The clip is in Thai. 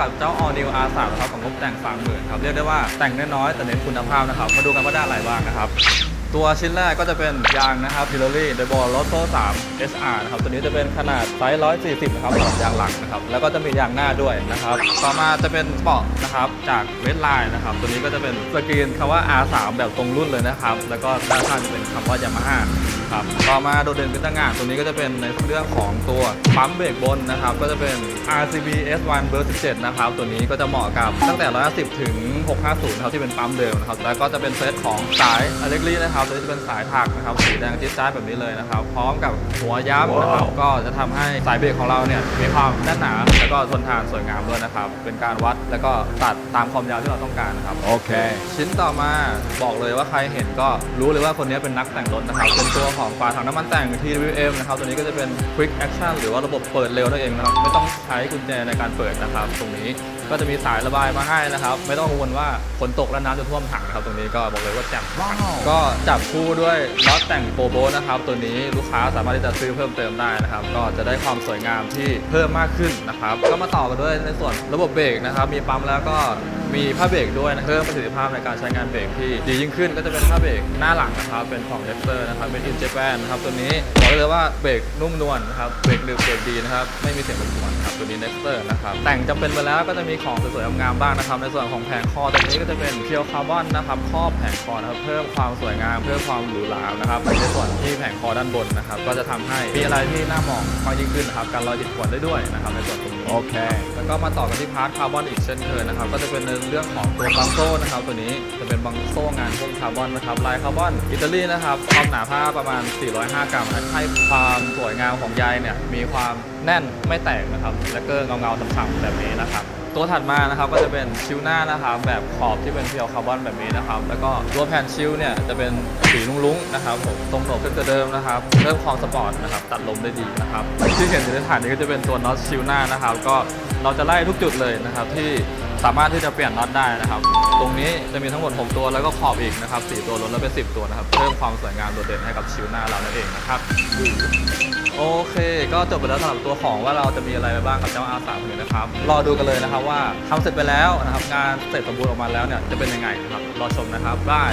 กับเจ้า All New R3 ครับของงบแต่ง30,000ครับเรียกได้ว่าแต่งน้อยๆแต่เน้นคุณภาพนะครับมาดูกันว่าได้อะไรบ้างนะครับ ตัวชิ้นแรกก็จะเป็นยางนะครับ Pirelli d e b o l o t o 3 SR นะครับ ตัวนี้จะเป็นขนาดไซส์ 140 นะครับสำหรับยางหลังนะครับ แล้วก็จะมียางหน้าด้วยนะครับ ต่อมาจะเป็นสปอร์ตนะครับจาก Red Line นะครับ ตัวนี้ก็จะเป็นสกรีนคำว่า R3 แบบตรงรุ่นเลยนะครับ แล้วก็ด้านข้างจะเป็นคำว่า Yamaha ครับ ต่อมาโดดเด่นเป็นต่างงานตัวนี้ก็จะเป็นในเรื่องของตัวปั๊มเบรกบนนะครับ ก็จะเป็น RCB S1 เบอร์ 17 นะครับ ตัวนี้ก็จะเหมาะกับตั้งแต่ 150 ถึง 650นะครับที่เป็นปั๊มเดิมนะครับ แล้วก็จะเป็นเซตของสายอเล็กลี่นะครับตัวนี้จะเป็นสายถักนะครับสีแดงจิ๊ดจ้าดแบบนี้เลยนะครับ พร้อมกับหัวย้ำนะครับ ก็จะทำให้สายเบรกของเราเนี่ยมีความแน่นหนาแล้วก็ทนทานสวยงามด้วยนะครับ เป็นการวัด แล้วก็ตัดตามความยาวที่เราต้องการนะครับ Okay. ชิ้นต่อมาบอกเลยว่าใครเห็นก็รู้เลยว่าคนนี้เป็นนักแต่งรถนะครับ เป็นตัวของฝาถังน้ำมันแต่ง TWM นะครับ ตัวนี้ก็จะเป็น Quick Action หรือว่าระบบเปิดเร็วนั่นเองนะครับ ไม่ต้องใช้กุญแจในการเปิดนะครับ ตรงนี้ก็จะมีสายระบายมาให้นะครับ ไม่ต้องกังวลว่าฝนตกแล้วน้ำจะท่วมถังนะครับ ตรงนี้ก็บอกเลยว่าแจ่มว้าวก็จับคู่ด้วยน็อตแต่งโปรโบนะครับ ตัวนี้ลูกค้าสามารถที่จะซื้อเพิ่มเติมได้นะครับ ก็จะได้ความสวยงามที่เพิ่มมากขึ้นนะครับ ก็มาต่อกันด้วยในส่วนระบบเบรกนะครับมีปั๊มแล้วก็ มีผ้าเบรกด้วยนะเพิ่มประสิทธิภาพในการใช้งานเบรกที่ดียิ่งขึ้นก็จะเป็นผ้าเบรกหน้าหลังนะครับเป็นของเลสเตอร์นะครับเป็นอินเจแปนนะครับตัวนี้บอกเลยว่าเบรกนุ่มนวลนะครับเบรกหนึบเบรกดีนะครับไม่มีเสียงรบกวนครับตัวนี้เนสเตอร์นะครับแต่งจำเป็นไปแล้วก็จะมีของสวยๆงามๆบ้างนะครับในส่วนของแผงคอตัวนี้ก็จะเป็นเพียวคาร์บอนนะครับครอบแผงคอนะครับเพิ่มความสวยงามเพิ่มความหรูหรานะครับในส่วนที่แผงคอด้านบนนะครับก็จะทำให้มีอะไรที่น่ามองมากยิ่งขึ้นนะครับการลอยติดขวนได้ด้วยนะครับในส่วนตรงนี้ Okay. แล้วก็มาต่อกันที่พาร์ทคาร์บอนอีกเช่นเคยนะครับก็จะเป็นในเรื่องของตัวบังโซ่นะครับ ตัวนี้จะเป็นบังโซ่งานพวกคาร์บอนนะครับลายคาร์บอนอิตาลีนะครับความหนาผ้าประมาณ 405 กรัมให้ความสวยงามของใยเนี่ยมีความแน่นไม่แตกนะครับและก็เงาเงาๆฉ่ำๆแบบนี้นะครับตัวถัดมานะครับก็จะเป็นชิวหน้านะครับแบบขอบที่เป็นเพียวคาร์บอนแบบนี้นะครับแล้วก็ตัวแผ่นชิวเนี่ยจะเป็นสีลุ้งๆนะครับผมตรงโหนกขึ้นกว่าเดิมนะครับเพิ่มความสปอร์ตนะครับตัดลมได้ดีนะครับที่เห็นในฐานนี้ก็จะเป็นตัวน็อตชิวหน้านะครับก็เราจะไล่ทุกจุดเลยนะครับที่ สามารถที่จะเปลี่ยนน็อตได้นะครับ ตรงนี้จะมีทั้งหมด 6 ตัวแล้วก็ขอบอีกนะครับ4ตัวรวมแล้วเป็น 10 ตัวนะครับ เพิ่มความสวยงามโดดเด่นให้กับชิ้วหน้าเรานั่นเองนะครับ โอเค ก็จบไปแล้วสำหรับตัวของว่าเราจะมีอะไรไปบ้างกับเจ้า R3 คนนี้นะครับ รอดูกันเลยนะครับว่าทำเสร็จไปแล้วนะครับ งานเสร็จสมบูรณ์ออกมาแล้วเนี่ยจะเป็นยังไงนะครับ รอชมนะครับบาย